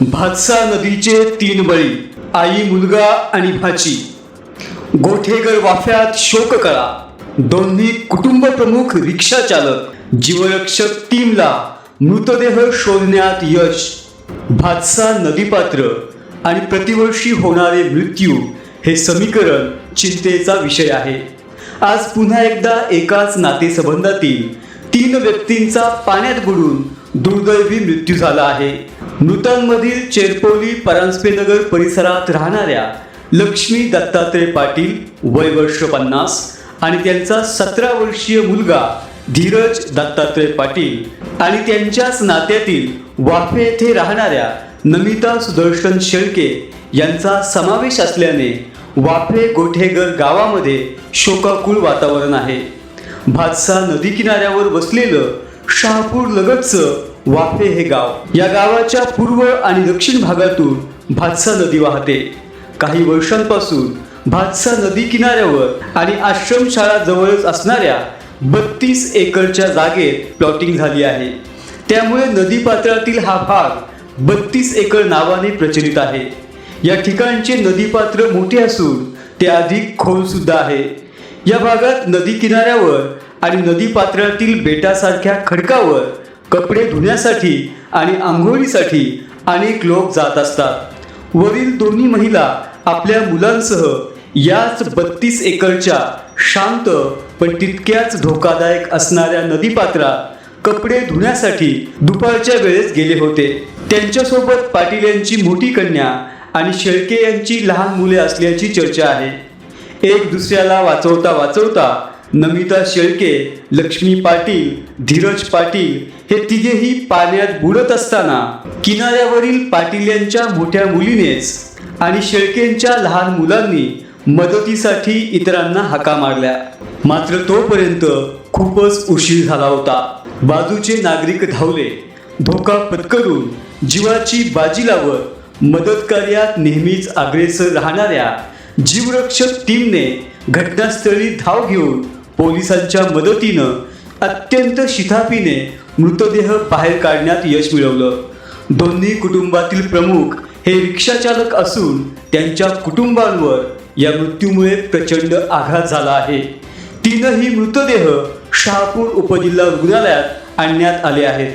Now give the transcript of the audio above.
भातसा नदीचे तीन बळी आई मुलगा आणि भाची. गोठेगर वाफ्यात शोककळा दोन्ही कुटुंब प्रमुख रिक्षा चालक जीवरक्षक टीमला मृतदेह शोधण्यात यश. भातसा नदीपात्र आणि प्रतिवर्षी होणारे मृत्यू हे समीकरण चिंतेचा विषय आहे. आज पुन्हा एकदा एकाच नातेसंबंधातील तीन व्यक्तींचा पाण्यात बुडून दुर्दैवी मृत्यू झाला आहे. मृतांमधील चेरपोली परांजपेनगर परिसरात राहणाऱ्या लक्ष्मी दत्तात्रय पाटील वय वर्ष पन्नास आणि त्यांचा सतरा वर्षीय मुलगा धीरज दत्तात्रय पाटील आणि त्यांच्याच नात्यातील वाफे येथे राहणाऱ्या नमिता सुदर्शन शेळके यांचा समावेश असल्याने वाफे गोठेगर गावामध्ये शोकाकुळ वातावरण आहे. भातसा नदी किनाऱ्यावर वसलेलं शहापूर लगतचं वाफे हे गाव. या गावाच्या पूर्व आणि दक्षिण भागातून भातसा नदी वाहते. काही वर्षांपासून भातसा नदी किनाऱ्यावर आणि आश्रमशाळा जवळच असणाऱ्या बत्तीस एकरच्या जागेत प्लॉटिंग झाली आहे. त्यामुळे नदी पात्रातील हा भाग बत्तीस एकर नावाने प्रचलित आहे. या ठिकाणचे नदीपात्र मोठे असून ते अधिक खोल सुद्धा आहे. या भागात नदी किनाऱ्यावर आणि नदी पात्रातील बेटासारख्या खडकावर कपडे धुण्यासाठी आणि आंघोळीसाठी अनेक लोक जात असतात. वरील दोन्ही महिला आपल्या मुलांसह याच बत्तीस एकरच्या शांत पण तितक्याच धोकादायक असणाऱ्या नदीपात्रात कपडे धुण्यासाठी दुपारच्या वेळेस गेले होते. त्यांच्यासोबत पाटील यांची मोठी कन्या आणि शेळके यांची लहान मुले असल्याची चर्चा आहे. एक दुसऱ्याला वाचवता वाचवता नमिता शेळके लक्ष्मी पाटील धीरज पाटील हे तिघेही पाण्यात बुडत असताना किनाऱ्यावरील पाटील यांच्या मोठ्या मुलीनेच आणि शेळकेंच्या लहान मुलांनी मदतीसाठी इतरांना हाका मारल्या. मात्र तोपर्यंत खूपच उशीर झाला होता. बाजूचे नागरिक धावले. धोका पत्करून जीवाची बाजी लावत मदत कार्यात नेहमीच अग्रेसर राहणाऱ्या जीवरक्षक टीमने घटनास्थळी धाव घेऊन पोलिसांच्या मदतीनं अत्यंत शिथापीने मृतदेह बाहेर काढण्यात यश मिळवलं. दोन्ही कुटुंबातील प्रमुख हे रिक्षाचालक असून त्यांच्या कुटुंबांवर या मृत्यूमुळे प्रचंड आघात झाला आहे. तीनही मृतदेह शहापूर उपजिल्हा रुग्णालयात आणण्यात आले आहेत.